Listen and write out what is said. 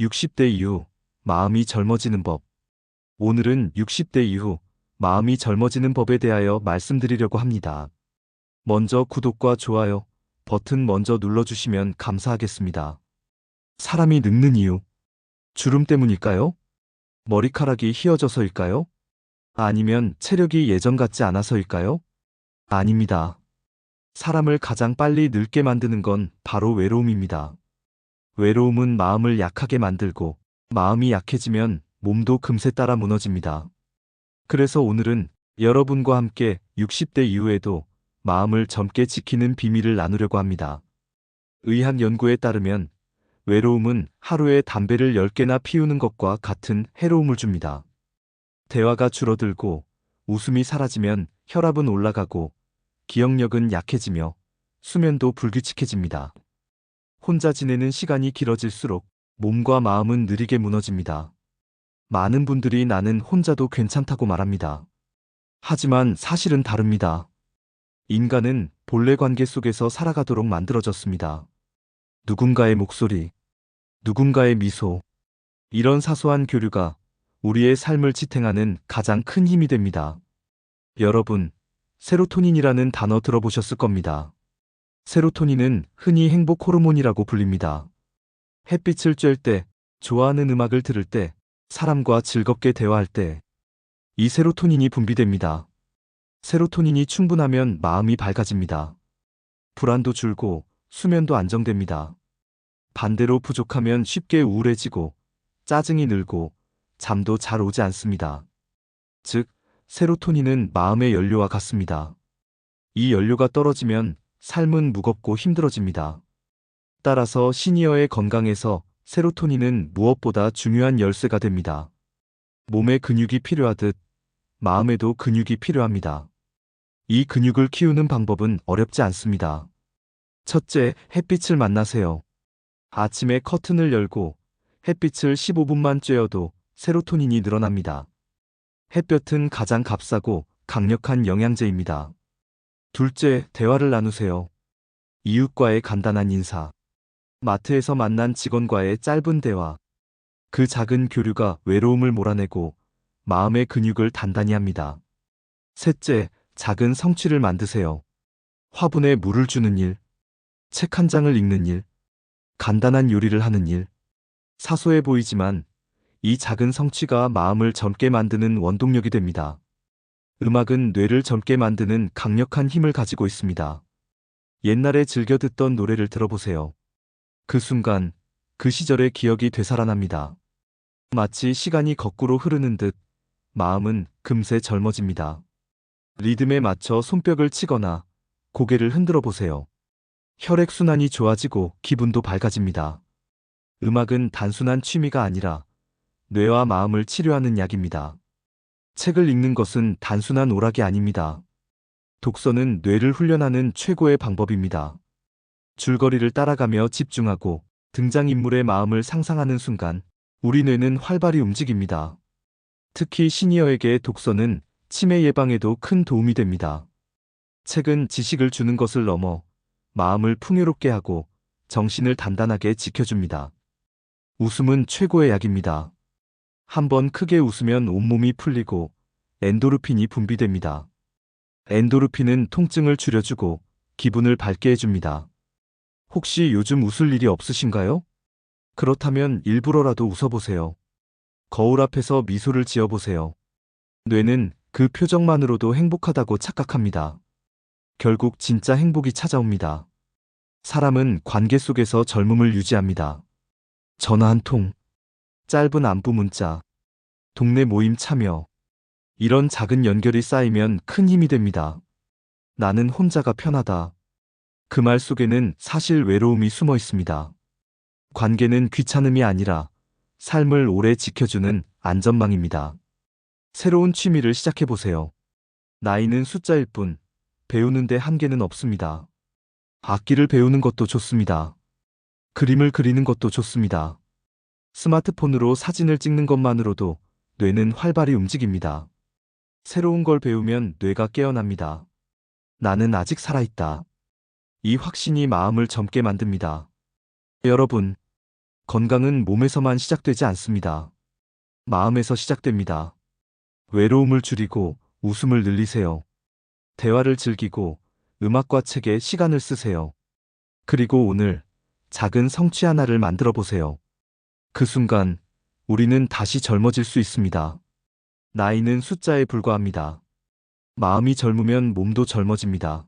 60대 이후 마음이 젊어지는 법. 오늘은 60대 이후 마음이 젊어지는 법에 대하여 말씀드리려고 합니다. 먼저 구독과 좋아요 버튼 먼저 눌러주시면 감사하겠습니다. 사람이 늙는 이유. 주름 때문일까요? 머리카락이 휘어져서일까요? 아니면 체력이 예전 같지 않아서일까요? 아닙니다. 사람을 가장 빨리 늙게 만드는 건 바로 외로움입니다. 외로움은 마음을 약하게 만들고 마음이 약해지면 몸도 금세 따라 무너집니다. 그래서 오늘은 여러분과 함께 60대 이후에도 마음을 젊게 지키는 비밀을 나누려고 합니다. 의학 연구에 따르면 외로움은 하루에 담배를 10개나 피우는 것과 같은 해로움을 줍니다. 대화가 줄어들고 웃음이 사라지면 혈압은 올라가고 기억력은 약해지며 수면도 불규칙해집니다. 혼자 지내는 시간이 길어질수록 몸과 마음은 느리게 무너집니다. 많은 분들이 나는 혼자도 괜찮다고 말합니다. 하지만 사실은 다릅니다. 인간은 본래 관계 속에서 살아가도록 만들어졌습니다. 누군가의 목소리, 누군가의 미소, 이런 사소한 교류가 우리의 삶을 지탱하는 가장 큰 힘이 됩니다. 여러분, 세로토닌이라는 단어 들어보셨을 겁니다. 세로토닌은 흔히 행복 호르몬이라고 불립니다. 햇빛을 쬐을 때, 좋아하는 음악을 들을 때, 사람과 즐겁게 대화할 때, 이 세로토닌이 분비됩니다. 세로토닌이 충분하면 마음이 밝아집니다. 불안도 줄고 수면도 안정됩니다. 반대로 부족하면 쉽게 우울해지고 짜증이 늘고 잠도 잘 오지 않습니다. 즉, 세로토닌은 마음의 연료와 같습니다. 이 연료가 떨어지면 삶은 무겁고 힘들어집니다. 따라서 시니어의 건강에서 세로토닌은 무엇보다 중요한 열쇠가 됩니다. 몸에 근육이 필요하듯 마음에도 근육이 필요합니다. 이 근육을 키우는 방법은 어렵지 않습니다. 첫째, 햇빛을 만나세요. 아침에 커튼을 열고 햇빛을 15분만 쬐어도 세로토닌이 늘어납니다. 햇볕은 가장 값싸고 강력한 영양제입니다. 둘째, 대화를 나누세요. 이웃과의 간단한 인사. 마트에서 만난 직원과의 짧은 대화. 그 작은 교류가 외로움을 몰아내고 마음의 근육을 단단히 합니다. 셋째, 작은 성취를 만드세요. 화분에 물을 주는 일, 책 한 장을 읽는 일, 간단한 요리를 하는 일. 사소해 보이지만 이 작은 성취가 마음을 젊게 만드는 원동력이 됩니다. 음악은 뇌를 젊게 만드는 강력한 힘을 가지고 있습니다. 옛날에 즐겨 듣던 노래를 들어보세요. 그 순간, 그 시절의 기억이 되살아납니다. 마치 시간이 거꾸로 흐르는 듯 마음은 금세 젊어집니다. 리듬에 맞춰 손뼉을 치거나 고개를 흔들어 보세요. 혈액순환이 좋아지고 기분도 밝아집니다. 음악은 단순한 취미가 아니라 뇌와 마음을 치료하는 약입니다. 책을 읽는 것은 단순한 오락이 아닙니다. 독서는 뇌를 훈련하는 최고의 방법입니다. 줄거리를 따라가며 집중하고 등장인물의 마음을 상상하는 순간 우리 뇌는 활발히 움직입니다. 특히 시니어에게 독서는 치매 예방에도 큰 도움이 됩니다. 책은 지식을 주는 것을 넘어 마음을 풍요롭게 하고 정신을 단단하게 지켜줍니다. 웃음은 최고의 약입니다. 한번 크게 웃으면 온몸이 풀리고 엔도르핀이 분비됩니다. 엔도르핀은 통증을 줄여주고 기분을 밝게 해줍니다. 혹시 요즘 웃을 일이 없으신가요? 그렇다면 일부러라도 웃어보세요. 거울 앞에서 미소를 지어보세요. 뇌는 그 표정만으로도 행복하다고 착각합니다. 결국 진짜 행복이 찾아옵니다. 사람은 관계 속에서 젊음을 유지합니다. 전화 한 통, 짧은 안부 문자, 동네 모임 참여. 이런 작은 연결이 쌓이면 큰 힘이 됩니다. 나는 혼자가 편하다. 그 말 속에는 사실 외로움이 숨어 있습니다. 관계는 귀찮음이 아니라 삶을 오래 지켜주는 안전망입니다. 새로운 취미를 시작해보세요. 나이는 숫자일 뿐, 배우는데 한계는 없습니다. 악기를 배우는 것도 좋습니다. 그림을 그리는 것도 좋습니다. 스마트폰으로 사진을 찍는 것만으로도 뇌는 활발히 움직입니다. 새로운 걸 배우면 뇌가 깨어납니다. 나는 아직 살아있다. 이 확신이 마음을 젊게 만듭니다. 여러분, 건강은 몸에서만 시작되지 않습니다. 마음에서 시작됩니다. 외로움을 줄이고 웃음을 늘리세요. 대화를 즐기고 음악과 책에 시간을 쓰세요. 그리고 오늘 작은 성취 하나를 만들어 보세요. 그 순간 우리는 다시 젊어질 수 있습니다. 나이는 숫자에 불과합니다. 마음이 젊으면 몸도 젊어집니다.